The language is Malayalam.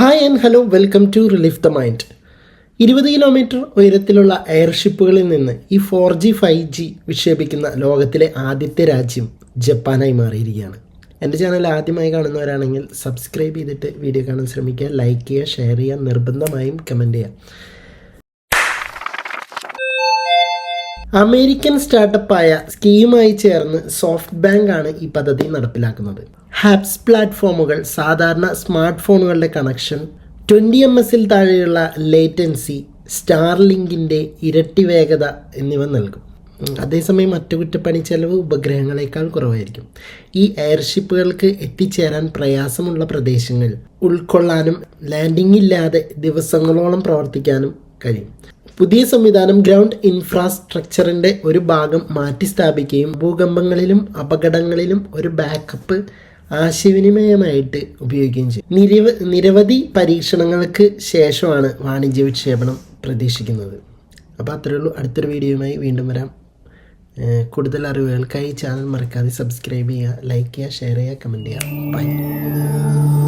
Hi and hello welcome to relief the mind ഇരുപത് കിലോമീറ്റർ ഉയരത്തിലുള്ള എയർഷിപ്പുകളിൽ നിന്ന് ഈ ഫോർ ജി ഫൈവ് ജി വിക്ഷേപിക്കുന്ന ലോകത്തിലെ ആദ്യത്തെ രാജ്യം ജപ്പാനായി മാറിയിരിക്കുകയാണ്. എന്റെ ചാനൽ ആദ്യമായി കാണുന്നവരാണെങ്കിൽ സബ്സ്ക്രൈബ് ചെയ്തിട്ട് വീഡിയോ കാണാൻ ശ്രമിക്കുക ലൈക്ക് ചെയ്യുക ഷെയർ ചെയ്യുക നിർബന്ധമായും കമന്റ് ചെയ്യുക. അമേരിക്കൻ സ്റ്റാർട്ടപ്പായ സ്കീമായി ചേർന്ന് സോഫ്റ്റ് ബാങ്ക് ആണ് ഈ പദ്ധതി നടപ്പിലാക്കുന്നത്. ഹാപ്സ് പ്ലാറ്റ്ഫോമുകൾ സാധാരണ സ്മാർട്ട് ഫോണുകളുടെ കണക്ഷൻ ട്വന്റി എം എസിൽ താഴെയുള്ള ലേറ്റൻസി സ്റ്റാർലിങ്കിന്റെ ഇരട്ടി വേഗത എന്നിവ നൽകും. അതേസമയം മറ്റു അറ്റകുറ്റപ്പണി ചെലവ് ഉപഗ്രഹങ്ങളെക്കാൾ കുറവായിരിക്കും. ഈ എയർഷിപ്പുകൾക്ക് എത്തിച്ചേരാൻ പ്രയാസമുള്ള പ്രദേശങ്ങൾ ഉൾക്കൊള്ളാനും ലാൻഡിംഗ് ഇല്ലാതെ ദിവസങ്ങളോളം പ്രവർത്തിക്കാനും കഴിയും. പുതിയ സംവിധാനം ഗ്രൗണ്ട് ഇൻഫ്രാസ്ട്രക്ചറിന്റെ ഒരു ഭാഗം മാറ്റിസ്ഥാപിക്കുകയും ഭൂകമ്പങ്ങളിലും അപകടങ്ങളിലും ഒരു ബാക്കപ്പ് ആശയവിനിമയമായിട്ട് ഉപയോഗിക്കുകയും ചെയ്യും നിരവ നിരവധി പരീക്ഷണങ്ങൾക്ക് ശേഷമാണ് വാണിജ്യ വിക്ഷേപണം പ്രതീക്ഷിക്കുന്നത്. അപ്പോൾ അത്രയേ ഉള്ളൂ. അടുത്തൊരു വീഡിയോയുമായി വീണ്ടും വരാം. കൂടുതൽ അറിവുകൾക്കായി ചാനൽ മറക്കാതെ സബ്സ്ക്രൈബ് ചെയ്യുക ലൈക്ക് ചെയ്യുക ഷെയർ ചെയ്യുക കമന്റ് ചെയ്യുക. ബൈ.